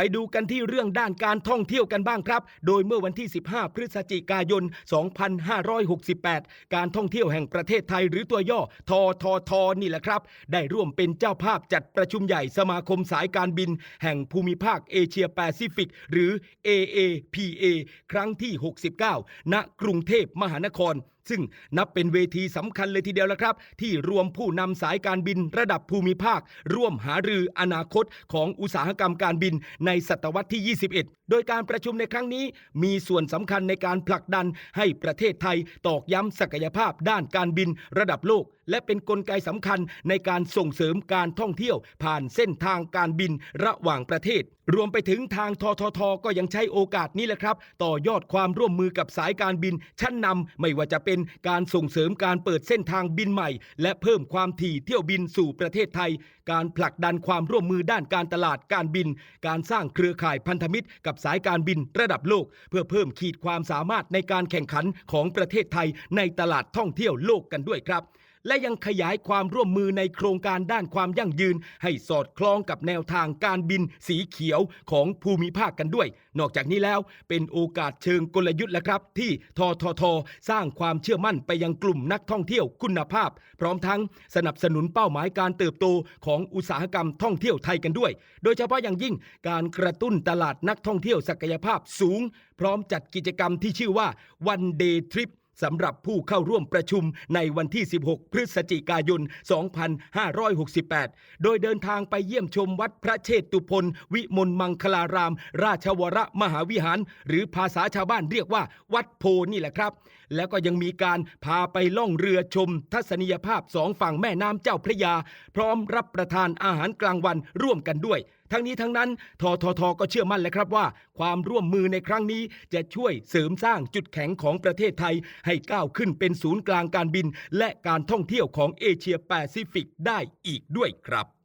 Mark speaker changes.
Speaker 1: ไปดูกันที่เรื่องด้านการท่องเที่ยวกันบ้างครับ โดยเมื่อวันที่ 15 พฤศจิกายน 2568 การท่องเที่ยวแห่งประเทศไทยหรือตัวย่อทททนี่แหละครับ ได้ร่วมเป็นเจ้าภาพจัดประชุมใหญ่สมาคมสายการบิน แห่งภูมิภาคเอเชียแปซิฟิก หรือ AAPA ครั้งที่ 69 ณ กรุงเทพมหานคร ซึ่งนับเป็นเวทีสำคัญเลยทีเดียวละครับ ที่รวมผู้นำสายการบินระดับภูมิภาค ร่วมหารืออนาคตของอุตสาหกรรมการบินในศตวรรษที่ 21 โดยการประชุมในครั้งนี้ มีส่วนสำคัญในการผลักดันให้ประเทศไทยตอกย้ำศักยภาพด้านการบินระดับโลก และเป็นนกลไกสำคัญในการส่งเสริมการท่องเที่ยวผ่านเส้นทางการบินระหว่างประเทศ รวมไปถึงทางทททก็ยังใช้โอกาสนี้แหละครับ ต่อยอดความร่วมมือกับสายการบิน ชั้นนำไม่ว่าจะเป็นการส่งเสริมการเปิดเส้นทางบินใหม่ และเพิ่มความถี่เที่ยวบินสู่ประเทศไทย การผลักดันความร่วมมือด้านการตลาดการบิน การสร้างเครือข่ายพันธมิตร กับสายการบินระดับโลก เพื่อเพิ่มขีดความสามารถในการแข่งขันของประเทศไทยในตลาดท่องเที่ยวโลกกันด้วยครับ และยังขยายความร่วมมือในโครงการด้านความยั่งยืน ให้สอดคล้องกับแนวทางการบินสีเขียวของภูมิภาคกันด้วย นอกจากนี้แล้วเป็นโอกาสเชิงกลยุทธ์และครับ ที่ททท สร้างความเชื่อมั่นไปยังกลุ่มนักท่องเที่ยวคุณภาพ พร้อมทั้งสนับสนุนเป้าหมายการเติบโตของอุตสาหกรรมท่องเที่ยวไทยกันด้วย โดยเฉพาะอย่างยิ่งการกระตุ้นตลาดนักท่องเที่ยวศักยภาพสูง พร้อมจัดกิจกรรมที่ชื่อว่า One Day Trip สำหรับผู้เข้าร่วมประชุมในวันที่ 16 พฤศจิกายน 2568 โดยเดินทางไปเยี่ยมชมวัดพระเชตุพนวิมลมังคลาราม ราชวรมหาวิหาร หรือภาษาชาวบ้านเรียกว่าวัดโพนี่แหละครับ แล้วก็ยังมีการพาไปล่องเรือชม ทัศนียภาพสองฝั่งแม่น้ำเจ้าพระยา พร้อมรับประทานอาหารกลางวันร่วมกันด้วย ทั้งนี้ทั้งนั้นทททก็เชื่อมั่นเลยครับว่า ความร่วมมือในครั้งนี้จะช่วยเสริมสร้างจุดแข็งของประเทศไทย ให้ก้าวขึ้นเป็นศูนย์กลางการบิน และการท่องเที่ยวของเอเชียแปซิฟิกได้อีกด้วยครับ